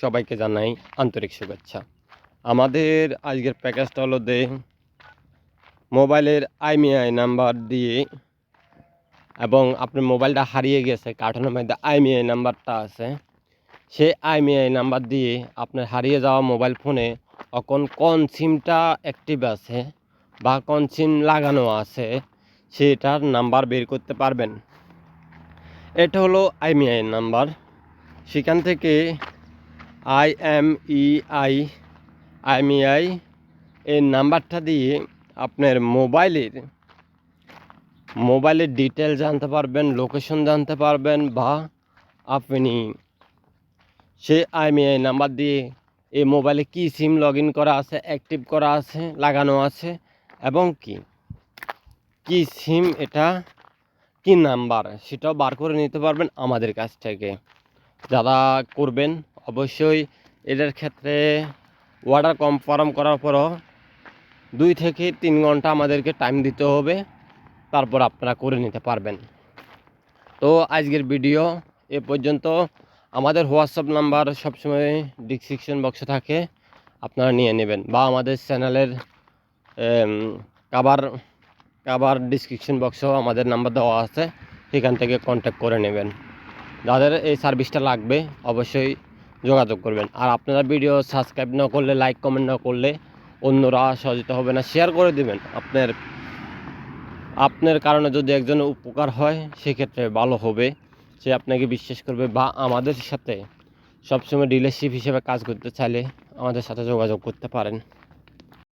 সবাইকে জানাই আন্তরিক শুভেচ্ছা। আমাদের আজকের প্যাকেজটা হলো দে, মোবাইলের আইমিআই নাম্বার দিয়ে, এবং আপনার মোবাইলটা হারিয়ে গেছে কার্টুনের মধ্যে আইমিআই নাম্বারটা আছে। সেই আইমিআই নাম্বার দিয়ে আপনার হারিয়ে যাওয়া মোবাইল ফোনে এখন কোন সিমটা অ্যাক্টিভ আছে বা কোন সিম লাগানো আছে, সেটার নাম্বার বের করতে পারবেন। এটা হলো আইমিআই নাম্বার। সেখান থেকে I M E I IMEI এই নাম্বারটা দিয়ে আপনার মোবাইলের মোবাইলের ডিটেল জানতে পারবেন লোকেশন জানতে পারবেন বা আপনি সে আইমিআই নাম্বার দিয়ে এই মোবাইলে কি সিম লগ ইন করা আছে অ্যাক্টিভ করা আছে, লাগানো আছে এবং কি কি সিম এটা, কি নাম্বার সেটাও বার করে নিতে পারবেন আমাদের কাছ থেকে। যারা করবেন অবশ্যই এদের ক্ষেত্রে অর্ডার কনফার্ম করার পরও দুই থেকে তিন ঘণ্টা আমাদেরকে টাইম দিতে হবে। তারপর আপনারা করে নিতে পারবেন। তো আজকের ভিডিও এ পর্যন্ত। আমাদের হোয়াটসঅ্যাপ নাম্বার সবসময় ডিসক্রিপশন বক্সে থাকে। আপনারা নিয়ে নেবেন বা আমাদের চ্যানেলের কাবার কাবার ডিসক্রিপশন বক্সেও আমাদের নাম্বার দেওয়া আছে। সেখান থেকে কন্ট্যাক্ট করে নেবেন। যাদের এই সার্ভিসটা লাগবে, অবশ্যই যোগাযোগ করবেন। আর আপনারা ভিডিও সাবস্ক্রাইব না করলে লাইক কমেন্ট না করলে অন্যরা সহযোগিতা হবে না। শেয়ার করে দেবেন। আপনার আপনার কারণে যদি একজনের উপকার হয়, সেক্ষেত্রে ভালো হবে। সে আপনাকে বিশ্বাস করবে বা আমাদের সাথে সবসময় ডিলারশিপ হিসেবে কাজ করতে চাইলে আমাদের সাথে যোগাযোগ করতে পারেন।